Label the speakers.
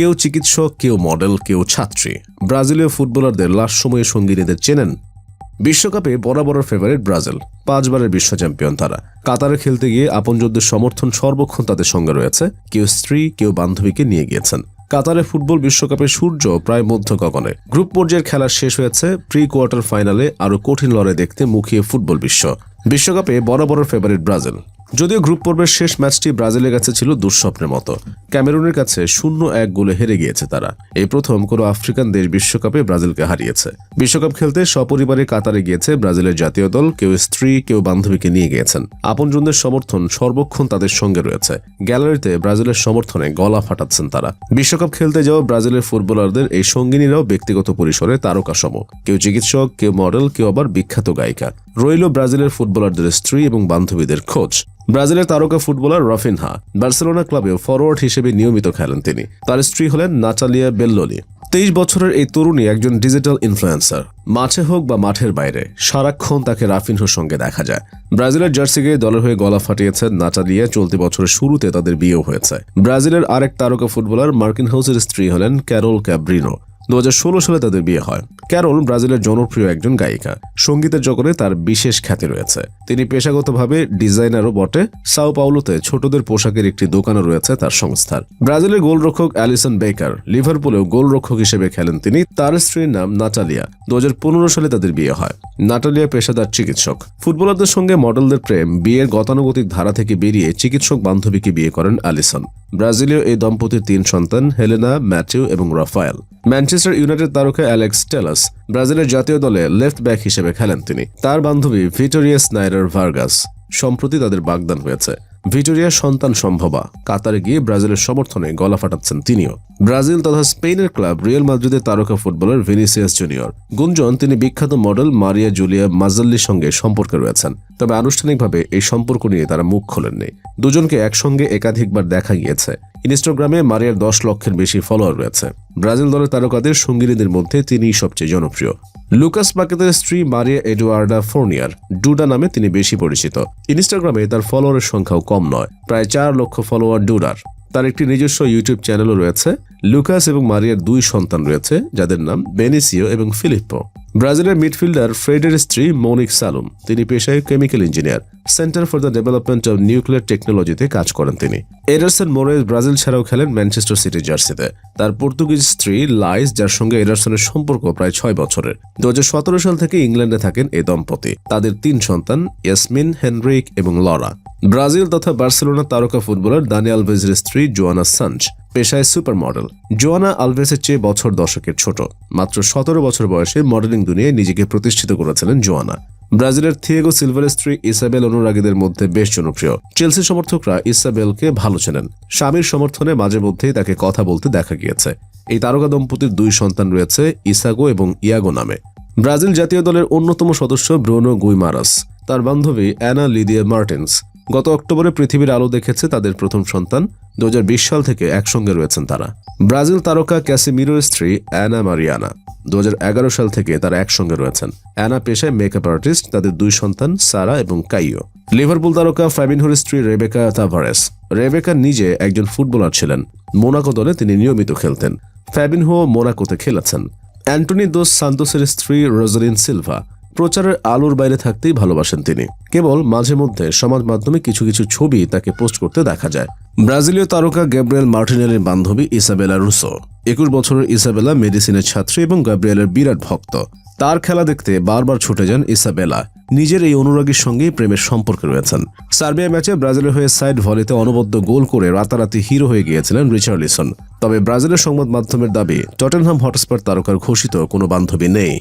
Speaker 1: কেউ চিকিৎসক, কেউ মডেল, কেউ ছাত্রী। ব্রাজিলীয় ফুটবলারদের লাস্ট সময়ে সঙ্গিনীদের চেনেন বিশ্বকাপে বরাবর ফেভারিট ব্রাজিল, পাঁচবারের বিশ্ব চ্যাম্পিয়ন তারা। কাতারে খেলতে গিয়ে আপনজনদের সমর্থন সর্বক্ষণ তাদের সঙ্গে রয়েছে। কেউ স্ত্রী, কেউ বান্ধবীকে নিয়ে গিয়েছেন। কাতারে ফুটবল বিশ্বকাপে সূর্য প্রায় মধ্য গগনে গ্রুপ পর্যায়ের খেলা শেষ হয়েছে প্রি কোয়ার্টার ফাইনালে আরও কঠিন লড়াই দেখতে মুখিয়ে ফুটবল বিশ্ব। বিশ্বকাপে বরাবর ফেভারিট ব্রাজিল যদিও গ্রুপ পর্বের শেষ ম্যাচটি ব্রাজিলের কাছে ছিল দুঃস্বপ্নের মতো। ক্যামেরুনের কাছে শূন্য এক গোলে হেরে গিয়েছে তারা। এই প্রথম কোনো আফ্রিকান দেশ বিশ্বকাপে ব্রাজিলকে হারিয়েছে। বিশ্বকাপ খেলতে সপরিবারে কাতারে গিয়েছে ব্রাজিলের জাতীয় দল, কেউ স্ত্রী, কেউ বান্ধবীকে নিয়ে গিয়েছেন। আপনজনদের সমর্থন সর্বক্ষণ তাদের সঙ্গে রয়েছে। গ্যালারিতে ব্রাজিলের সমর্থনে গলা ফাটাচ্ছেন তারা। বিশ্বকাপ খেলতে যাওয়া ব্রাজিলের ফুটবলারদের এই সঙ্গিনীরাও ব্যক্তিগত পরিসরে তারকাসম। কেউ চিকিৎসক, কেউ মডেল, কেউ আবার বিখ্যাত গায়িকা। রইল ব্রাজিলের ফুটবলারদের স্ত্রী এবং বান্ধবীদের খোঁজ ব্রাজিলের তারকা ফুটবলার রফিনহা, বার্সেলোনা ক্লাবেও ফরওয়ার্ড হিসেবে নিয়মিত খেলেন তিনি। তার স্ত্রী হলেন নাচালিয়া বেল্লোলি তেইশ বছরের এই তরুণী একজন ডিজিটাল ইনফ্লুয়েন্সার মাঠে হোক বা মাঠের বাইরে, সারাক্ষণ তাকে রাফিনহোর সঙ্গে দেখা যায়। ব্রাজিলের জার্সি গেয়ে দলের হয়ে গলা ফাটিয়েছেন নাচালিয়া চলতি বছরের শুরুতে তাদের বিয়েও হয়েছে। ব্রাজিলের আরেক তারকা ফুটবলার মার্কিন হাউসের স্ত্রী হলেন ক্যারোল ক্যাব্রিনো। দু হাজার ষোলো সালে তাদের বিয়ে হয়। ক্যারল ব্রাজিলের জনপ্রিয় একজন গায়িকা। সঙ্গীতের জগতে তার বিশেষ খ্যাতি রয়েছে। তিনি পেশাগতভাবে ডিজাইনারও বটে। সাও পাউলোতে ছোটদের পোশাকের একটি দোকানও রয়েছে তার সংস্থার। ব্রাজিলের গোলরক্ষক অ্যালিসন বেকার লিভারপুলেও গোলরক্ষক হিসেবে খেলেন তিনি। তার স্ত্রীর নাম নাটালিয়া। দু হাজার পনেরো সালে তাদের বিয়ে হয়। নাটালিয়া পেশাদার চিকিৎসক। ফুটবলারদের সঙ্গে মডেলদের প্রেম, বিয়ের গতানুগতিক ধারা থেকে বেরিয়ে চিকিৎসক বান্ধবীকে বিয়ে করেন অ্যালিসন। ব্রাজিলীয় এই দম্পতির তিন সন্তান, হেলেনা, ম্যাথিউ এবং রাফায়েল। ম্যানচেস্টার ইউনাইটেড তারকা অ্যালেক্স টেলাস ব্রাজিলের জাতীয় দলে লেফট ব্যাক হিসেবে খেলেন তিনি। তার বান্ধবী ভিটোরিয়া স্নাইডার ভার্গাস সম্প্রতি তাদের বাগদান হয়েছে। ভিটোরিয়া সন্তান সম্ভবা, কাতারে গিয়ে ব্রাজিলের সমর্থনে গলা ফাটাচ্ছেন তিনিও। ব্রাজিল তথা স্পেনের ক্লাব রিয়েল মাদ্রিদের তারকা ফুটবলার ভিনিসিয়াস জুনিয়র। গুঞ্জন, তিনি বিখ্যাত মডেল মারিয়া জুলিয়া মাজাল্লির সঙ্গে সম্পর্কে রয়েছেন। তবে আনুষ্ঠানিকভাবে এই সম্পর্ক নিয়ে তারা মুখ খোলেননি। দুজনকে একসঙ্গে একাধিকবার দেখা গিয়েছে। ইনস্টাগ্রামে মারিয়ার দশ লক্ষের বেশি ফলোয়ার রয়েছে। ব্রাজিল দলের তারকাদের সঙ্গিনীদের মধ্যে তিনিই সবচেয়ে জনপ্রিয়। লুকাস পাকেতের স্ত্রী মারিয়া এডুয়ার্ডা ফোর্নিয়ার, ডুডা নামে তিনি বেশি পরিচিত। ইনস্টাগ্রামে তার ফলোয়ারের সংখ্যাও কম নয়, প্রায় চার লক্ষ ফলোয়ার ডুডার। তার একটি নিজস্ব ইউটিউব চ্যানেলও রয়েছে। লুকাস এবং মারিয়ার দুই সন্তান রয়েছে, যাদের নাম বেনিসিও এবং ফিলিপ্পো। ব্রাজিলের মিডফিল্ডার ফ্রেডের স্ত্রী মৌনিক সালুম। তিনি পেশায় chemical engineer. Centre for the development of nuclear টেকনোলজিতে কাজ করেন তিনি। এডারসন মোরেজ ব্রাজিল ছাড়াও খেলেন ম্যানচেস্টার সিটি জার্সিতে। তার পর্তুগিজ স্ত্রী লাইস, যার সঙ্গে এডারসনের সম্পর্ক প্রায় ছয় বছরের। দুহাজার সতেরো সাল থেকে ইংল্যান্ডে থাকেন এই দম্পতি। তাদের তিন সন্তান, ইয়াসমিন, হেনরিক এবং লরা। ব্রাজিল তথা বার্সেলোনা তারকা ফুটবলার দানি আলভেজের স্ত্রী জোয়ানা সাঞ্চ পেশায় সুপার মডেল জোয়ানা আলভেসের চেয়ে বছর দশকের ছোট। মাত্র সতেরো বছর বয়সে মডেলিং দুনিয়ায় নিজেকে প্রতিষ্ঠিত করেছিলেন জোয়ানা। ব্রাজিলের থিয়েগো সিলভারের স্ত্রী ইসাবেল অনুরাগীদের মধ্যে বেশ জনপ্রিয়। চেলসি সমর্থকরা ইসাবেলকে ভালো চেনেন। স্বামীর সমর্থনে মাঝে মধ্যেই তাকে কথা বলতে দেখা গিয়েছে। এই তারকা দম্পতির দুই সন্তান রয়েছে, ইসাগো এবং ইয়াগো নামে। ব্রাজিল জাতীয় দলের অন্যতম সদস্য ব্রোনো গুইমারাস। তার বান্ধবী অ্যানা লিদিয়া মার্টিন্স। গত অক্টোবরে পৃথিবীর আলো দেখেছে তাদের প্রথম সন্তান। দুহাজার বিশ সাল থেকে একসঙ্গে রয়েছেন তারা। ব্রাজিল তারকা ক্যাসিমিরোর স্ত্রী অ্যানা মারিয়ানা। দুহাজার এগারো সাল থেকে তারা একসঙ্গে রয়েছেন। অ্যানা পেশায় মেকআপ আর্টিস্ট, তাদের দুই সন্তান, সারা এবং কাইও লিভারপুল তারকা ফ্যাবিনহোর স্ত্রী রেবেকা তাভারেস। রেবেকা নিজে একজন ফুটবলার ছিলেন। মোনাকো দলে তিনি নিয়মিত খেলতেন। ফ্যাবিনহো মোনাকোতে খেলেছেন। অ্যান্টনি দোস সান্তোসের স্ত্রী রোজালিন সিলভা। প্রচারের আলোর বাইরে থাকতেই ভালোবাসেন তিনি। কেবল মাঝে মধ্যে সমাজ মাধ্যমে কিছু কিছু ছবি তাকে পোস্ট করতে দেখা যায়। ব্রাজিলীয় তারকা গ্যাব্রিয়েল মার্টিনেলের বান্ধবী ইসাবেলা রুসো, একুশ বছরের ইসাবেলা মেডিসিনের ছাত্রী এবং গ্যাব্রিয়েলের বিরাট ভক্ত। তার খেলা দেখতে বারবার ছুটে যান ইসাবেলা। নিজের এই অনুরাগীর সঙ্গেই প্রেমের সম্পর্কে রয়েছেন। সার্বিয়া ম্যাচে ব্রাজিলের হয়ে সাইড ভলিতে অনবদ্য গোল করে রাতারাতি হিরো হয়ে গিয়েছিলেন রিচার্লিসন। তবে ব্রাজিলের সংবাদ মাধ্যমের দাবি, টটেনহাম হটস্পার তারকার ঘোষিত কোনো বান্ধবী নেই।